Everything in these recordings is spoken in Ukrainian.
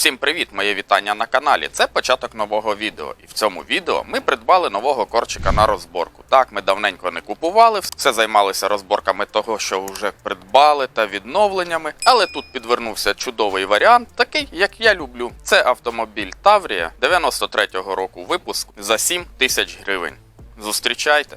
Всім привіт! Моє вітання на каналі. Це початок нового відео. І в цьому відео ми придбали нового корчика на розборку. Так, ми давненько не купували, все займалися розборками того, що вже придбали та відновленнями. Але тут підвернувся чудовий варіант, такий, як я люблю. Це автомобіль Таврія 93-го року випуску за 7 тисяч гривень. Зустрічайте!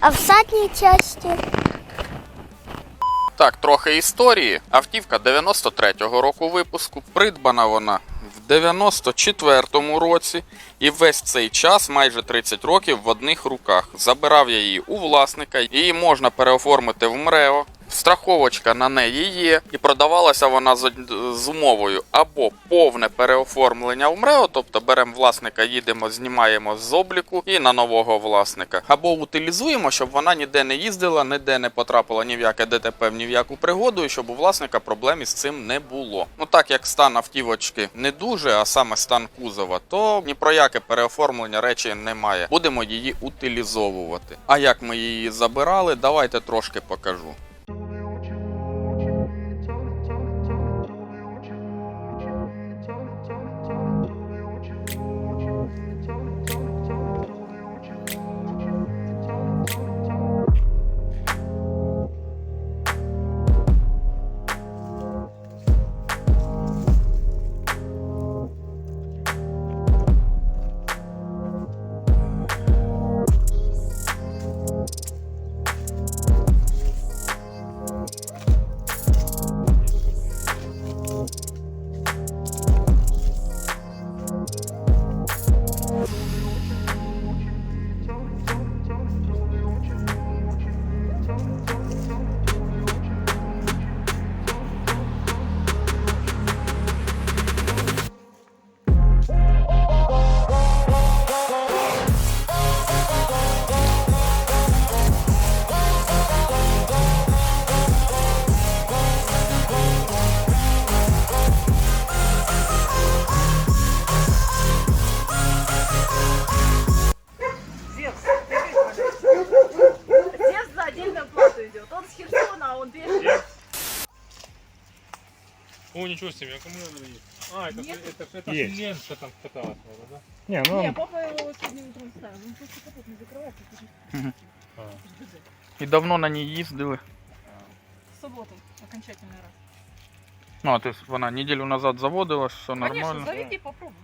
А в задній часті? Так, трохи історії. Автівка 93-го року випуску. Придбана вона в 94-му році. І весь цей час, майже 30 років, в одних руках. Забирав я її у власника. Її можна переоформити в МРЕО. Страховочка на неї є, і продавалася вона з, умовою або повне переоформлення в МРЕО, тобто беремо власника, їдемо, знімаємо з обліку і на нового власника, або утилізуємо, щоб вона ніде не їздила, ніде не потрапила ні в яке ДТП, ні в яку пригоду, і щоб у власника проблем із цим не було. Ну так як стан автівочки не дуже, а саме стан кузова, то ні про яке переоформлення речі немає. Будемо її утилізовувати. А як ми її забирали, давайте трошки покажу. О, ничего себе, аккумулятор есть. А, это, Нет. это, это, Есть. лента там каталась, наверное, да? Не, ну Не, он папа его сегодня утром ставил. Он просто капот не закрывается. А. І давно на ній їздили. В субботу окончательный раз. Ну, а ти вона неділю назад заводилась, все Конечно, нормально. заведи, попробуй.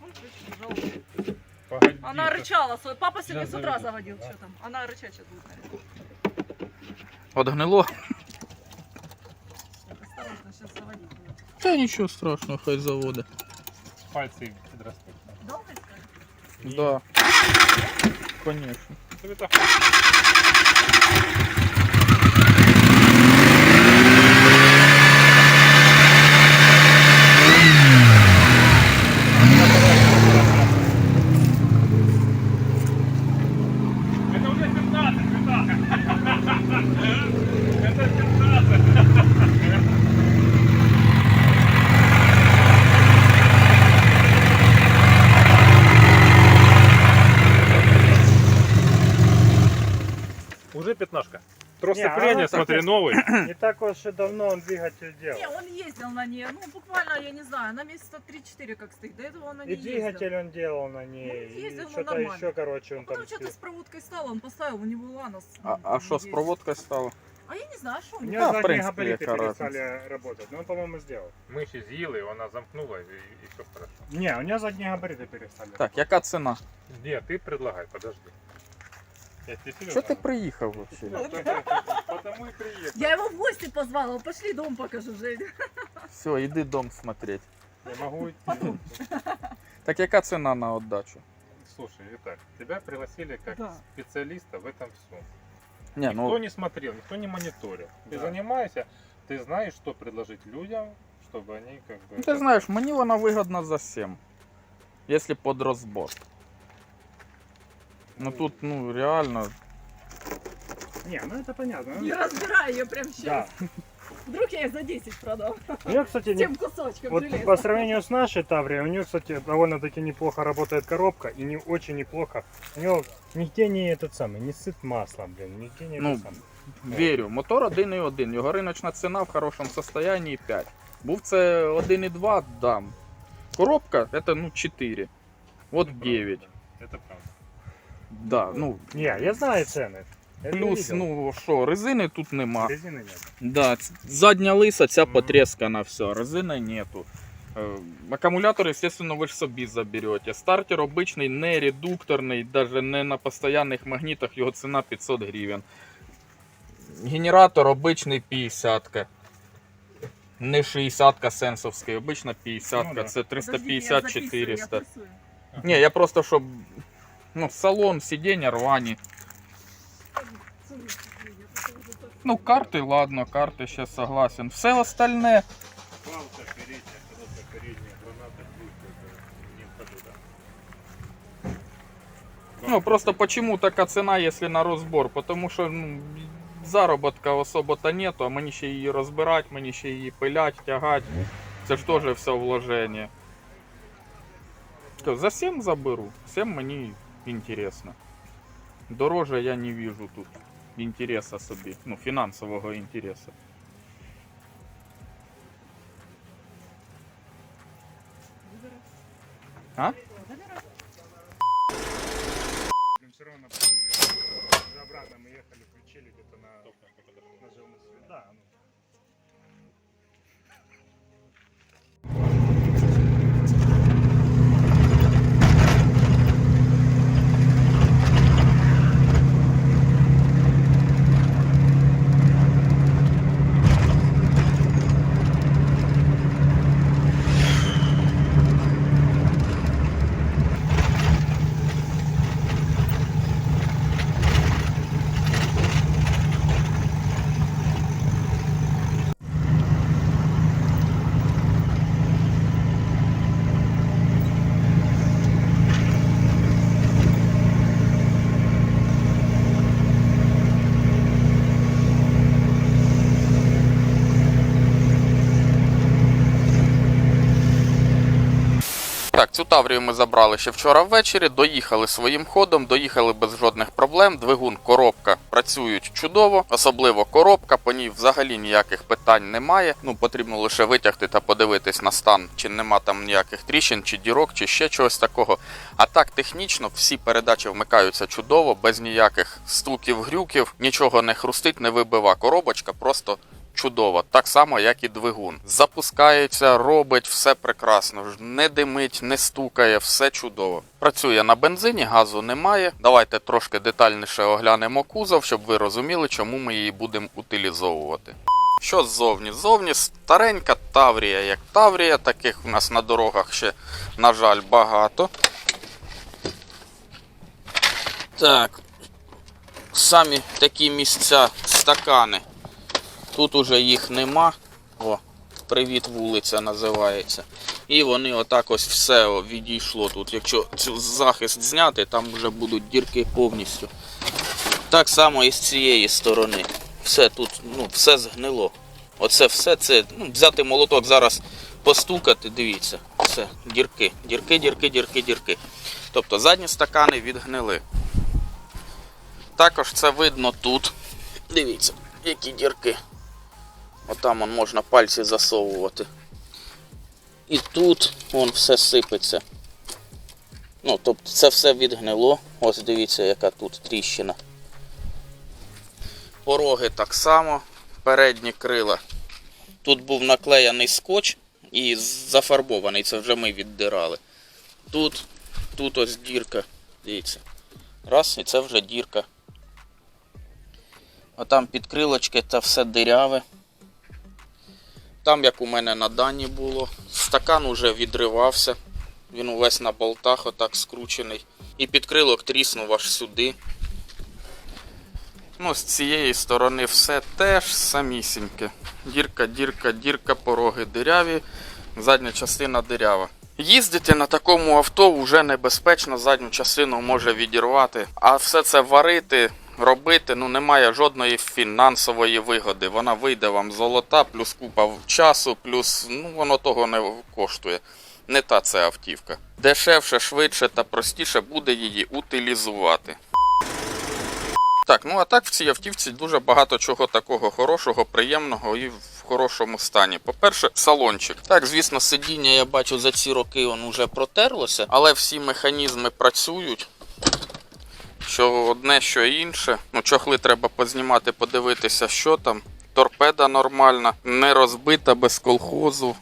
Вон, короче, пожалуйста. Погоди. Она рычала. свой- Папа сегодня Сейчас с утра заведу. заводил. Да. Что там? Она рычать сейчас будет, наверное. От гнило. Та нічого страшного, хай завода. Пальці підростуть. Довго скажу? Да. Конечно. Тобі. Трос Не, а сцепления, ну, смотри, так- новый. не так уж и давно он двигатель делал. Не, он ездил на ней. Ну, буквально, я не знаю, на месяца 3-4 как стоит. До этого он на И ней двигатель ездил. он делал на ней. Ну, ездил, и ну, что-то нормально. еще, короче, он Потом там... что-то с проводкой стало, он поставил, у него ланос. А, а що з проводкою стало? А я не знаю, что У у них. него Да, в задние принципе, габариты яка перестали работать. Но он, по-моему, сделал. Ми ще з'їли, вона замкнула і, і все хорошо. Не, у него задние габариты перестали Так, яка ціна? Ні, ти предлагай, подожди. Я тебе серьезно Що ти говорю. приїхав взагалі? Потому и приехал. Я его в гости позвала. Пошли дом покажу, Жень. Все, йди дом смотреть. Я могу идти. Так яка ціна на отдачу? Слушай, Итак, тебя пригласили как Да. специалиста в этом всем. Ні, Никто ну не смотрел, никто не мониторил. Ты Да. занимаешься, ты знаешь, что предложить людям, чтобы они как бы... ну, ти знаєш, мені вона вигодна за 7. Якщо під розбор. Ну тут, ну реально. Не, ну это понятно. Не разбирай ее прям сейчас. Да. Вдруг я ее за 10 продам. У него, кстати, не- Тем кусочком вот железа. по сравнению с нашей Таврией, у нее, кстати, довольно-таки неплохо работает коробка и не очень неплохо. У него нигде не этот самый, не сыт маслом, блин, нигде не Ну, это самое. Вірю, мотор 1.1, його риночна ціна в хорошому состоянии 5. Був це 1.2, дам. Коробка це ну 4. От Ну, 9. правда, да. Это правда. Да, ну, Не, я знаю цены. Это плюс, видел. ну що, резини тут нема. Резины нет. Да, ц- задня лиса, ця Мгм. потрескана, все, резини нету. Е, Акумулятор, естественно, ви ж собі заберете. Стартер обичний, не редукторний, навіть не на постійних магнітах, його ціна 500 гривень. Генератор обичний 50. Не 60 сенсовський, обична 50, Ну да. це Подождите, я записываю, 350-400. я прессую. Ні, я просто щоб. Ну, салон, сидіння рвані. Ну, карти, ладно, карти ще согласен. Все остальне. Палка передняя, коробка передняя, граната, не в ходу, да. Ну, просто почему така ціна, якщо на розбор? Потому що ну, заробітка особо-то нету, а мені ще її розбирати, мені ще її пилять, тягати. Це ж теж все вложення. Кажу, За 7 заберу. 7 мені інтересно. Дороже я не вижу тут інтереса собі, ну, фінансового інтересу. А? Цю Таврію ми забрали ще вчора ввечері, доїхали своїм ходом, доїхали без жодних проблем. Двигун, коробка працюють чудово, особливо коробка, по ній взагалі ніяких питань немає. Ну, потрібно лише витягти та подивитись на стан, чи нема там ніяких тріщин, чи дірок, чи ще чогось такого. А так, технічно, всі передачі вмикаються чудово, без ніяких стуків, грюків, нічого не хрустить, не вибива. Коробочка просто чудово, так само, як і двигун. Запускається, робить все прекрасно. Не димить, не стукає, все чудово. Працює на бензині, газу немає. Давайте трошки детальніше оглянемо кузов, щоб ви розуміли, чому ми її будемо утилізовувати. Що ззовні? Ззовні старенька Таврія, як Таврія, таких у нас на дорогах ще, на жаль, багато. Так. Самі такі місця, стакани. Тут уже їх нема. О, привіт, вулиця називається. І вони отак ось все відійшло тут. Якщо цю захист зняти, там вже будуть дірки повністю. Так само і з цієї сторони. Все тут, ну, все згнило. Оце все це. Ну, взяти молоток зараз постукати, дивіться. Все, дірки, дірки, дірки, дірки, дірки. Тобто задні стакани відгнили. Також це видно тут. Дивіться, які дірки. Отам он можна пальці засовувати. І тут вон все сипеться. Ну, тобто це все відгнило. Ось дивіться, яка тут тріщина. Пороги так само, передні крила. Тут був наклеєний скотч і зафарбований, це вже ми віддирали. Тут, тут ось дірка. Дивіться. Раз, і це вже дірка. А там під крилочки та все диряве. Там, як у мене на дані було, стакан уже відривався. Він увесь на болтах отак скручений. І підкрилок тріснув аж сюди. Ну, з цієї сторони все теж самісіньке. Дірка, дірка, дірка, пороги диряві, задня частина дирява. Їздити на такому авто вже небезпечно, задню частину може відірвати. А все це варити, робити, ну немає жодної фінансової вигоди. Вона вийде вам золота, плюс купа часу, плюс ну воно того не коштує. Не та це автівка. Дешевше, швидше та простіше буде її утилізувати. Так, ну а так в цій автівці дуже багато чого такого хорошого, приємного і в хорошому стані. По-перше, салончик. Так, звісно, сидіння я бачу за ці роки воно вже протерлося, але всі механізми працюють. Що одне, що інше. Ну, чохли треба познімати, подивитися, що там. Торпеда нормальна, не розбита без колхозу.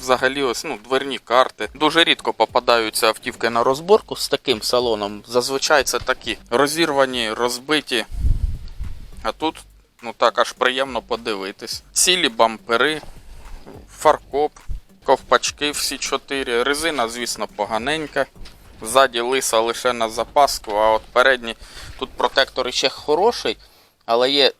Взагалі, ось ну, дверні карти. Дуже рідко попадаються автівки на розборку з таким салоном. Зазвичай це такі розірвані, розбиті. А тут, ну так, аж приємно подивитись. Цілі бампери, фаркоп, ковпачки всі чотири. Резина, звісно, поганенька. Ззаді лиса лише на запаску, а от передні тут протектор ще хороший, але є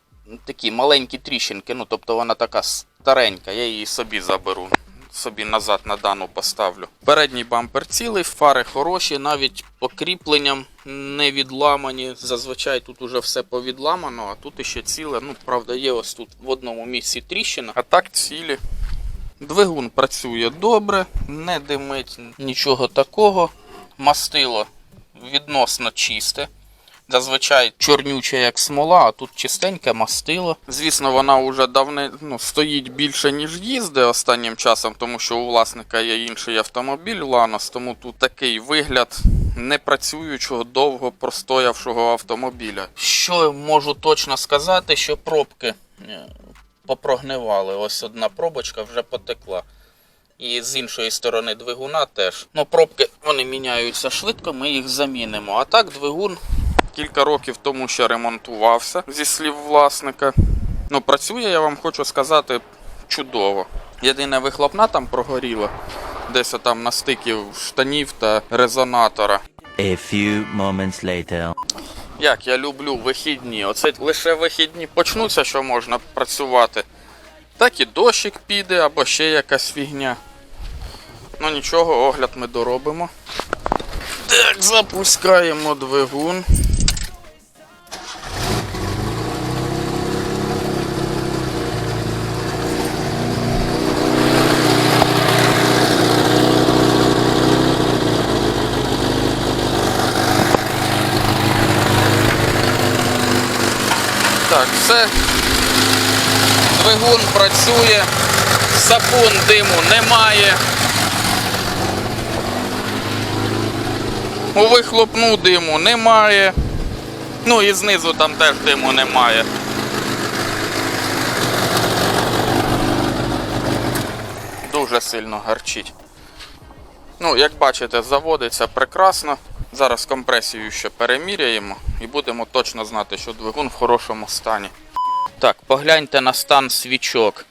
такі маленькі тріщинки. Ну, тобто вона така старенька, я її собі заберу. Собі назад на дану поставлю. Передній бампер цілий, фари хороші, навіть покріпленням не відламані. Зазвичай тут уже все повідламано, а тут іще ціле. Ну, правда, є ось тут в одному місці тріщина, а так цілі. Двигун працює добре, не димить нічого такого. Мастило відносно чисте. Зазвичай чорнюче, як смола, а тут чистеньке мастило. Звісно, вона вже давне ну, стоїть більше, ніж їздить останнім часом, тому що у власника є інший автомобіль Ланос, тому тут такий вигляд непрацюючого, довго простоявшого автомобіля. Що можу точно сказати, що пробки е, попрогнивали. Ось одна пробочка вже потекла. І з іншої сторони двигуна теж. Ну, пробки вони міняються швидко, ми їх замінимо. А так двигун кілька років тому ще ремонтувався зі слів власника. Ну, працює, я вам хочу сказати, чудово. Єдине вихлопна там прогоріла, десь там на стиків штанів та резонатора. A few moments later. Як я люблю вихідні. Оце лише вихідні почнуться, що можна працювати. Так і дощик піде або ще якась фігня. Ну нічого, огляд ми доробимо. Так, запускаємо двигун. Так, все. Двигун працює, сапун диму немає. У вихлопну диму немає. Ну і знизу там теж диму немає. Дуже сильно гарчить. Ну, як бачите, заводиться прекрасно. Зараз компресію ще переміряємо і будемо точно знати, що двигун в хорошому стані. Так, погляньте на стан свічок.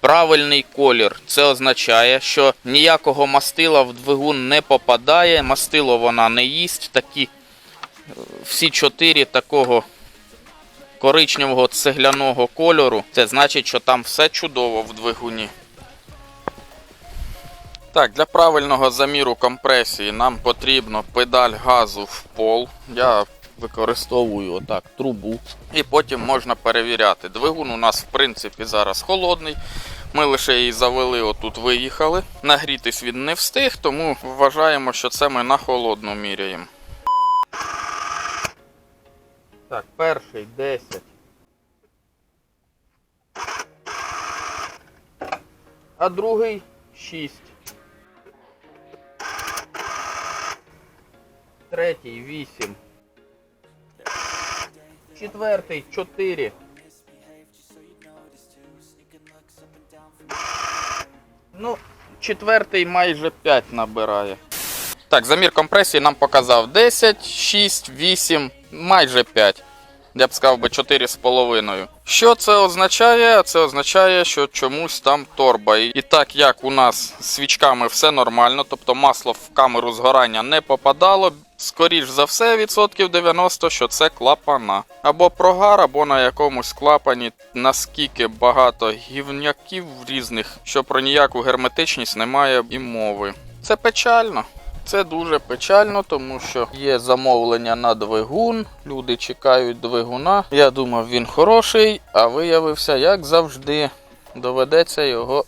Правильний колір. Це означає, що ніякого мастила в двигун не попадає, мастило вона не їсть. Такі е, всі чотири такого коричневого цегляного кольору. Це значить, що там все чудово в двигуні. Так, для правильного заміру компресії нам потрібно педаль газу в пол. Я використовую отак трубу. І потім можна перевіряти. Двигун у нас, в принципі, зараз холодний. Ми лише її завели, отут виїхали. Нагрітись він не встиг, тому вважаємо, що це ми на холодну міряємо. Так, перший 10. А другий 6. Третій 8. Четвертий, 4. Ну, четвертий майже 5 набирає. Так, замір компресії нам показав 10, 6, 8, майже 5. Я б сказав би 4,5. Що це означає? Це означає, що чомусь там торба. І так як у нас з свічками все нормально, тобто масло в камеру згорання не попадало, скоріш за все, відсотків 90, що це клапана. Або прогар, або на якомусь клапані наскільки багато гівняків різних, що про ніяку герметичність немає і мови. Це печально. Це дуже печально, тому що є замовлення на двигун. Люди чекають двигуна. Я думав, він хороший, а виявився, як завжди, доведеться його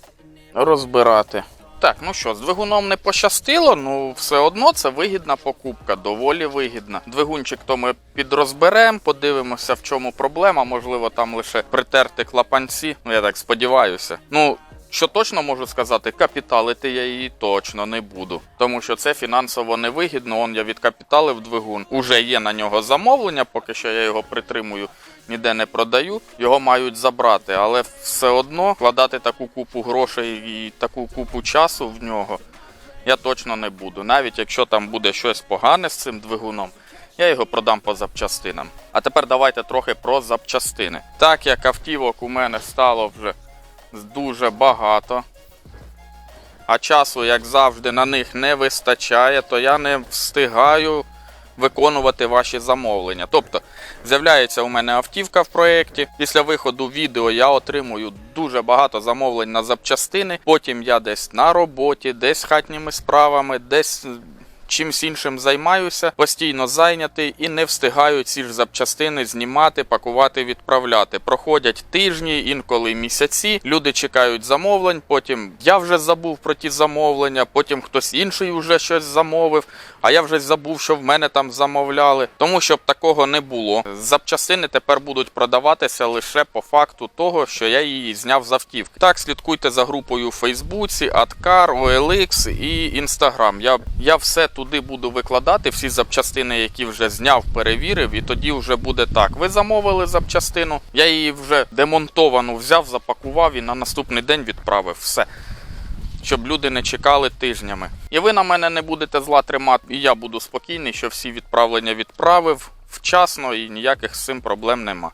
розбирати. Так, ну що, з двигуном не пощастило, ну все одно це вигідна покупка, доволі вигідна. Двигунчик то ми підрозберемо, подивимося, в чому проблема. Можливо, там лише притерти клапанці. Ну я так сподіваюся. Ну. Що точно можу сказати, капіталити я її точно не буду, тому що це фінансово невигідно. Он я відкапіталив двигун. Уже є на нього замовлення, поки що я його притримую, ніде не продаю. Його мають забрати, але все одно вкладати таку купу грошей і таку купу часу в нього я точно не буду. Навіть якщо там буде щось погане з цим двигуном, я його продам по запчастинам. А тепер давайте трохи про запчастини. Так як автівок у мене стало вже дуже багато, а часу, як завжди, на них не вистачає, то я не встигаю виконувати ваші замовлення. Тобто, з'являється у мене автівка в проєкті. Після виходу відео я отримую дуже багато замовлень на запчастини. Потім я десь на роботі, десь хатніми справами, десь чимсь іншим займаюся, постійно зайнятий і не встигаю ці ж запчастини знімати, пакувати, відправляти. Проходять тижні, інколи місяці. Люди чекають замовлень. Потім я вже забув про ті замовлення, потім хтось інший вже щось замовив. А я вже забув, що в мене там замовляли. Тому щоб такого не було. Запчастини тепер будуть продаватися лише по факту того, що я її зняв з автівки. Так, слідкуйте за групою у Фейсбуці, Аткар, OLX і Instagram. Я, я все туди буду викладати, всі запчастини, які вже зняв, перевірив, і тоді вже буде так. Ви замовили запчастину, я її вже демонтовану взяв, запакував і на наступний день відправив. Все щоб люди не чекали тижнями. І ви на мене не будете зла тримати, і я буду спокійний, що всі відправлення відправив вчасно і ніяких з цим проблем нема.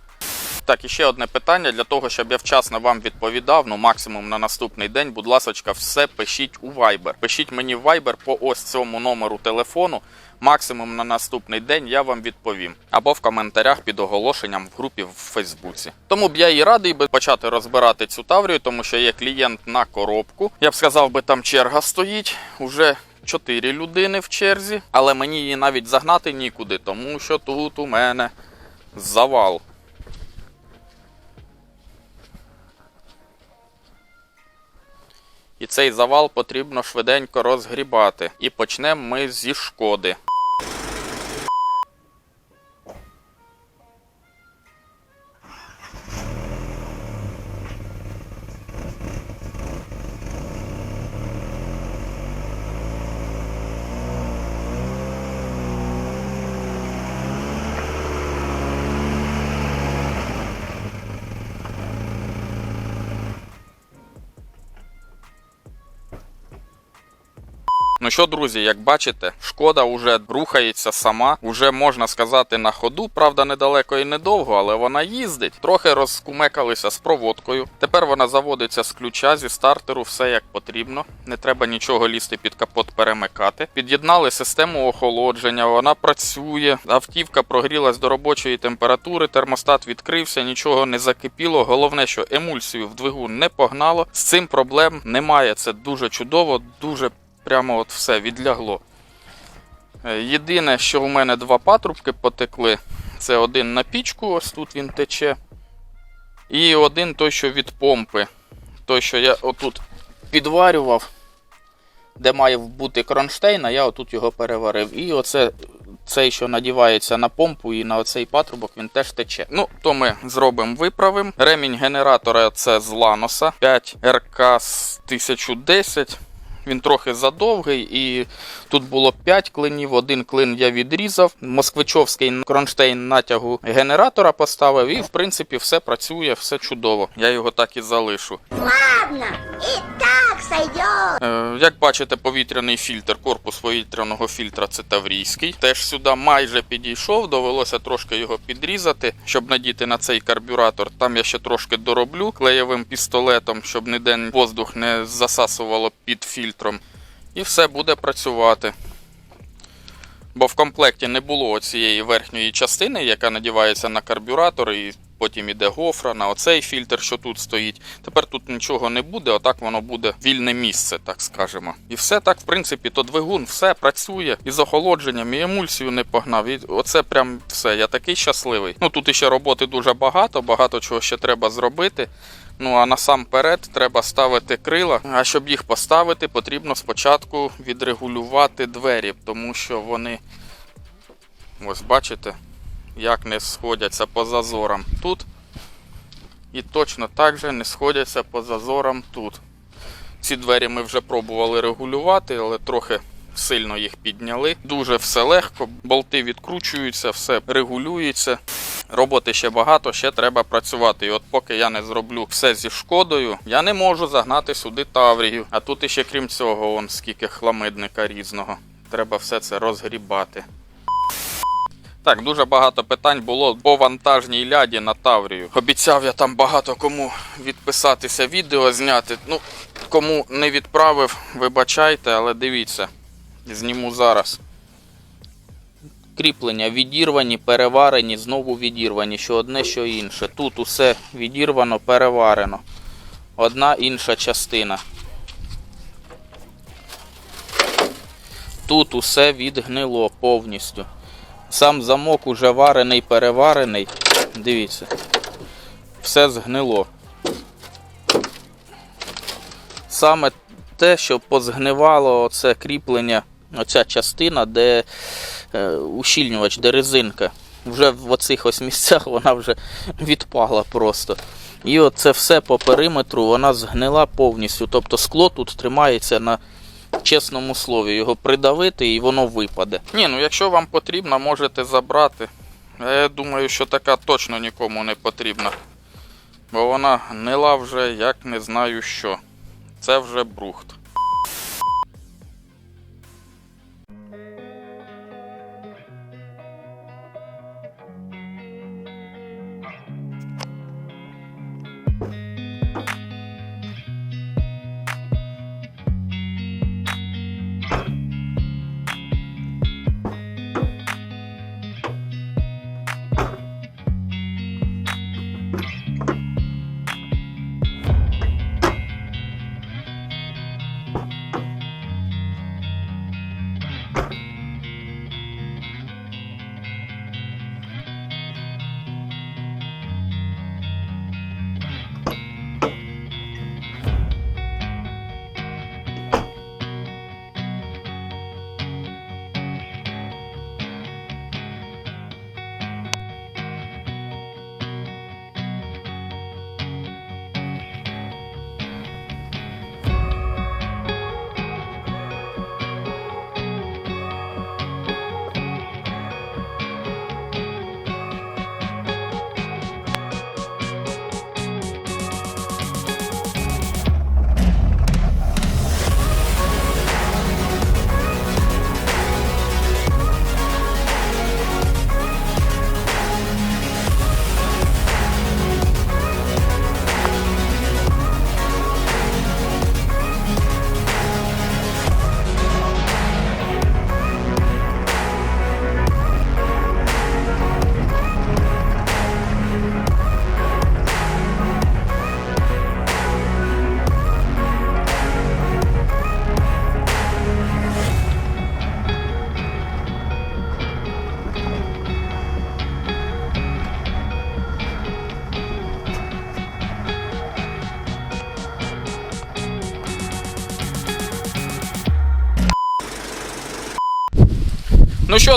Так, і ще одне питання для того, щоб я вчасно вам відповідав, ну максимум на наступний день, будь ласка, все пишіть у Viber. Пишіть мені в Viber по ось цьому номеру телефону. Максимум на наступний день я вам відповім. Або в коментарях під оголошенням в групі в Фейсбуці. Тому б я і радий би почати розбирати цю таврію, тому що є клієнт на коробку. Я б сказав би, там черга стоїть. Уже чотири людини в черзі, але мені її навіть загнати нікуди, тому що тут у мене завал. І цей завал потрібно швиденько розгрібати. І почнемо ми зі шкоди. Ну що, друзі, як бачите, шкода вже рухається сама, вже можна сказати на ходу. Правда, недалеко і недовго, але вона їздить. Трохи розкумекалися з проводкою. Тепер вона заводиться з ключа зі стартеру, все як потрібно. Не треба нічого лізти під капот перемикати. Під'єднали систему охолодження, вона працює. Автівка прогрілась до робочої температури, термостат відкрився, нічого не закипіло. Головне, що емульсію в двигун не погнало. З цим проблем немає. Це дуже чудово, дуже прямо от все відлягло. Е, Єдине, що у мене два патрубки потекли. Це один на пічку, ось тут він тече. І один той, що від помпи. Той, що я отут підварював, де має бути кронштейн, а я отут його переварив. І оце цей, що надівається на помпу і на оцей патрубок, він теж тече. Ну, то ми зробимо, виправимо. Ремінь генератора це з Ланоса 5 РК 1010. Він трохи задовгий, і тут було 5 клинів. Один клин я відрізав. Москвичовський кронштейн натягу генератора поставив, і в принципі все працює, все чудово. Я його так і залишу. Ладно, и так сойдет. Е, Як бачите, повітряний фільтр, корпус повітряного фільтра це таврійський. Теж сюди майже підійшов, довелося трошки його підрізати, щоб надіти на цей карбюратор. Там я ще трошки дороблю клеєвим пістолетом, щоб ніде воздух не засасувало під фільтром. І все буде працювати. Бо в комплекті не було цієї верхньої частини, яка надівається на карбюратор, і потім іде гофра на оцей фільтр, що тут стоїть. Тепер тут нічого не буде, отак воно буде вільне місце, так скажемо. І все так, в принципі, то двигун все працює і з охолодженням, і емульсію не погнав. І оце прям все. Я такий щасливий. Ну тут іще роботи дуже багато, багато чого ще треба зробити. Ну а насамперед треба ставити крила. А щоб їх поставити, потрібно спочатку відрегулювати двері, тому що вони, ось бачите, як не сходяться по зазорам тут. І точно так же не сходяться по зазорам тут. Ці двері ми вже пробували регулювати, але трохи сильно їх підняли. Дуже все легко, болти відкручуються, все регулюється. Роботи ще багато, ще треба працювати. І от поки я не зроблю все зі шкодою, я не можу загнати сюди таврію. А тут іще крім цього, вон скільки хламидника різного. Треба все це розгрібати. Так, дуже багато питань було по вантажній ляді на Таврію. Обіцяв я там багато кому відписатися, відео зняти. Ну, кому не відправив, вибачайте, але дивіться, зніму зараз. Кріплення відірвані, переварені, знову відірвані, що одне, що інше. Тут усе відірвано, переварено. Одна інша частина. Тут усе відгнило повністю. Сам замок уже варений, переварений. Дивіться. Все згнило. Саме те, що позгнивало це кріплення, оця частина, де е, ущільнювач, де резинка. Вже в оцих ось місцях вона вже відпала просто. І оце все по периметру вона згнила повністю. Тобто скло тут тримається на чесному слові. Його придавити і воно випаде. Ні, ну якщо вам потрібно, можете забрати. Я думаю, що така точно нікому не потрібна. Бо вона гнила вже як не знаю що. Це вже брухт.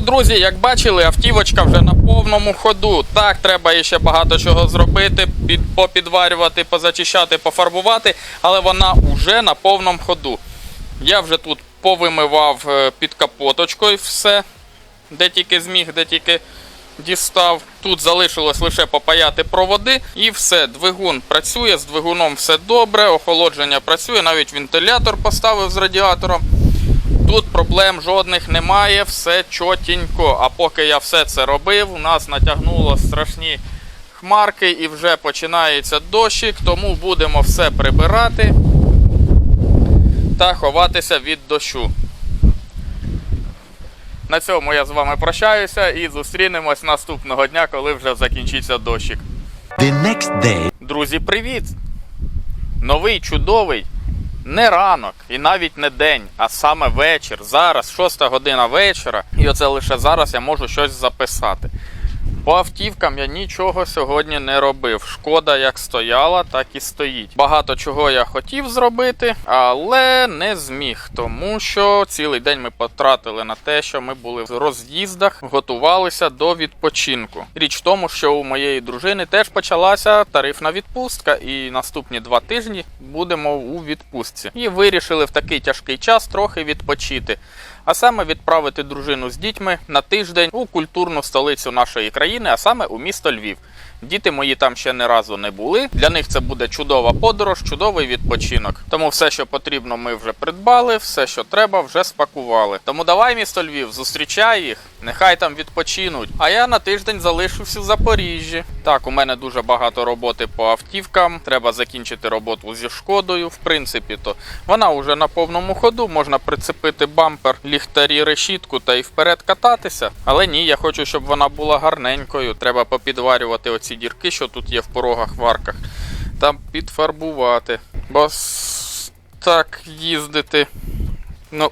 Друзі, як бачили, автівочка вже на повному ходу. Так, треба ще багато чого зробити, під, попідварювати, позачищати, пофарбувати, але вона вже на повному ходу. Я вже тут повимивав е, під капоточкою все, де тільки зміг, де тільки дістав. Тут залишилось лише попаяти проводи і все. Двигун працює, з двигуном все добре, охолодження працює, навіть вентилятор поставив з радіатором. Тут проблем жодних немає, все чотінько. А поки я все це робив, у нас натягнуло страшні хмарки і вже починається дощик, тому будемо все прибирати та ховатися від дощу. На цьому я з вами прощаюся і зустрінемось наступного дня, коли вже закінчиться дощик. The next day. Друзі, привіт! Новий чудовий не ранок і навіть не день, а саме вечір. Зараз 6 година вечора, і оце лише зараз я можу щось записати. По автівкам я нічого сьогодні не робив. Шкода як стояла, так і стоїть. Багато чого я хотів зробити, але не зміг, тому що цілий день ми потратили на те, що ми були в роз'їздах, готувалися до відпочинку. Річ в тому, що у моєї дружини теж почалася тарифна відпустка, і наступні два тижні будемо у відпустці. І вирішили в такий тяжкий час трохи відпочити а саме відправити дружину з дітьми на тиждень у культурну столицю нашої країни, а саме у місто Львів. Діти мої там ще не разу не були. Для них це буде чудова подорож, чудовий відпочинок. Тому все, що потрібно, ми вже придбали, все, що треба, вже спакували. Тому давай, місто Львів, зустрічай їх, нехай там відпочинуть. А я на тиждень залишуся в Запоріжжі. Так, у мене дуже багато роботи по автівкам. Треба закінчити роботу зі шкодою. В принципі, то вона вже на повному ходу. Можна прицепити бампер, ліхтарі, решітку та й вперед кататися. Але ні, я хочу, щоб вона була гарненькою. Треба попідварювати оці дірки, що тут є в порогах варках, та підфарбувати. Бо так їздити. Ну,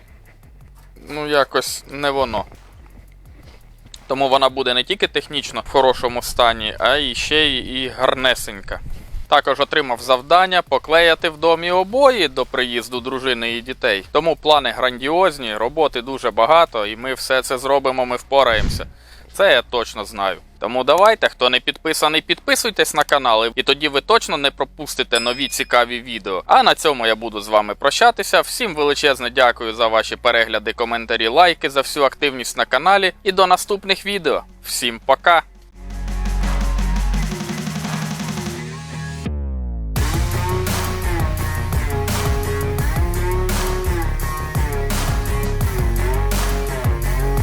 ну якось не воно. Тому вона буде не тільки технічно в хорошому стані, а й ще й і гарнесенька. Також отримав завдання поклеяти в домі обої до приїзду дружини і дітей. Тому плани грандіозні, роботи дуже багато, і ми все це зробимо, ми впораємося. Це я точно знаю. Тому давайте, хто не підписаний, підписуйтесь на канал, і тоді ви точно не пропустите нові цікаві відео. А на цьому я буду з вами прощатися. Всім величезне дякую за ваші перегляди, коментарі, лайки, за всю активність на каналі. І до наступних відео. Всім пока!